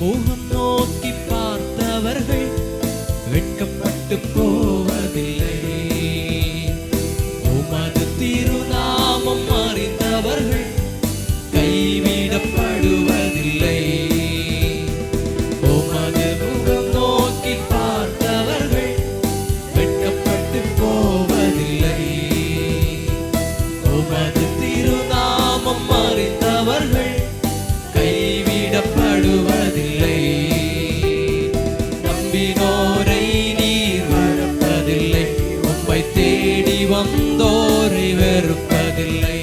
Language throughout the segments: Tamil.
முகம் வந்தோரை வெறுப்பதில்லை.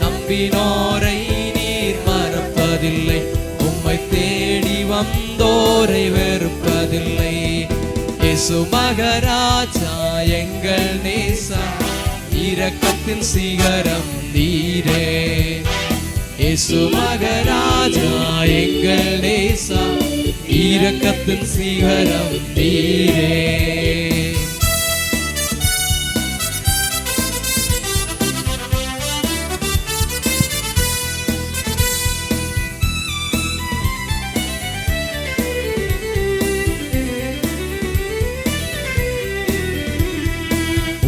நம்பினோரை நீர் மறப்பதில்லை. உம்மை தேடி வந்தோரை வெறுப்பதில்லை. இயேசு மகராஜா எங்கள் நேசா இரக்கத்தின் சிகரம் நீரே. இயேசு மகராஜா எங்கள் நேசா இரக்கத்தின் சிகரம் நீரே.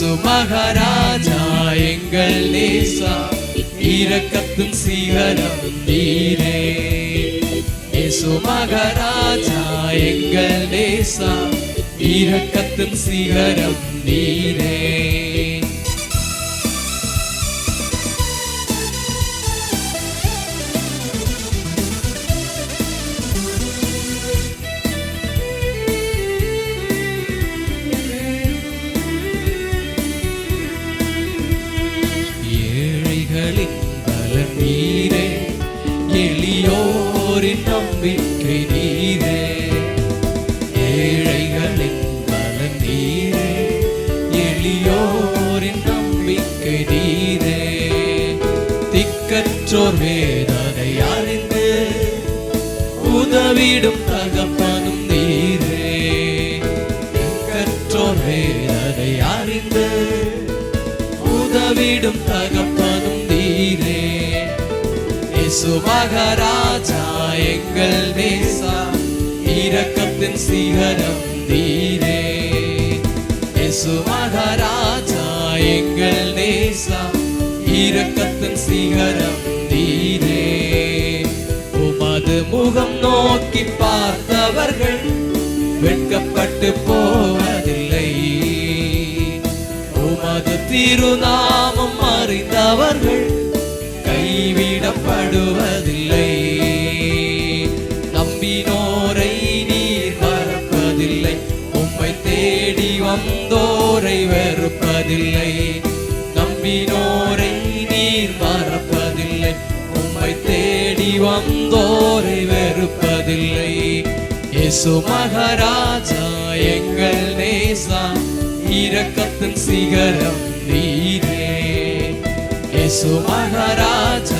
இயேசு மகாராஜா எங்கள் நேசா. இரக்கத்தின் சிகரம் நீரே. இயேசு மகாராஜா எங்கள் நேசா. இரக்கத்தின் சிகரம் நீரே. நீரே எளியோரின் நம்பிக்கை நீரே. ஏழைகளின் பலன் நீரே எளியோரின் நம்பிக்கை நீரே. திக்கற்றோர் வேதனை அறிந்து உதவிடும் தகப்பனும் நீரே. திக்கற்றோர் வேதனை அறிந்து உதவிடும் தகப்ப இயேசு மகாராஜா எங்கள் நேசா இரக்கத்தின் சிகரம் தீரே இயேசு மகாராஜா எங்கள் நேசா இரக்கத்தின் சிகரம் தீரே உமது முகம் நோக்கி பார்த்தவர்கள் வெட்கப்பட்டு போவதில்லை. உமது திருநாமம் அறிந்தவர்கள் கைவிடப்படுவதில்லை நம்பினோரை நீர் மறப்பதில்லை. உம்மை தேடி வந்தோரை வெறுப்பதில்லை. நம்பினோரை நீர் மறப்பதில்லை. உம்மை தேடி வந்தோரை வெறுப்பதில்லை. இயேசு மகாராஜா எங்கள் நேசா இரக்கத்தின் சிகரம் நீரே. இயேசு மகாராஜா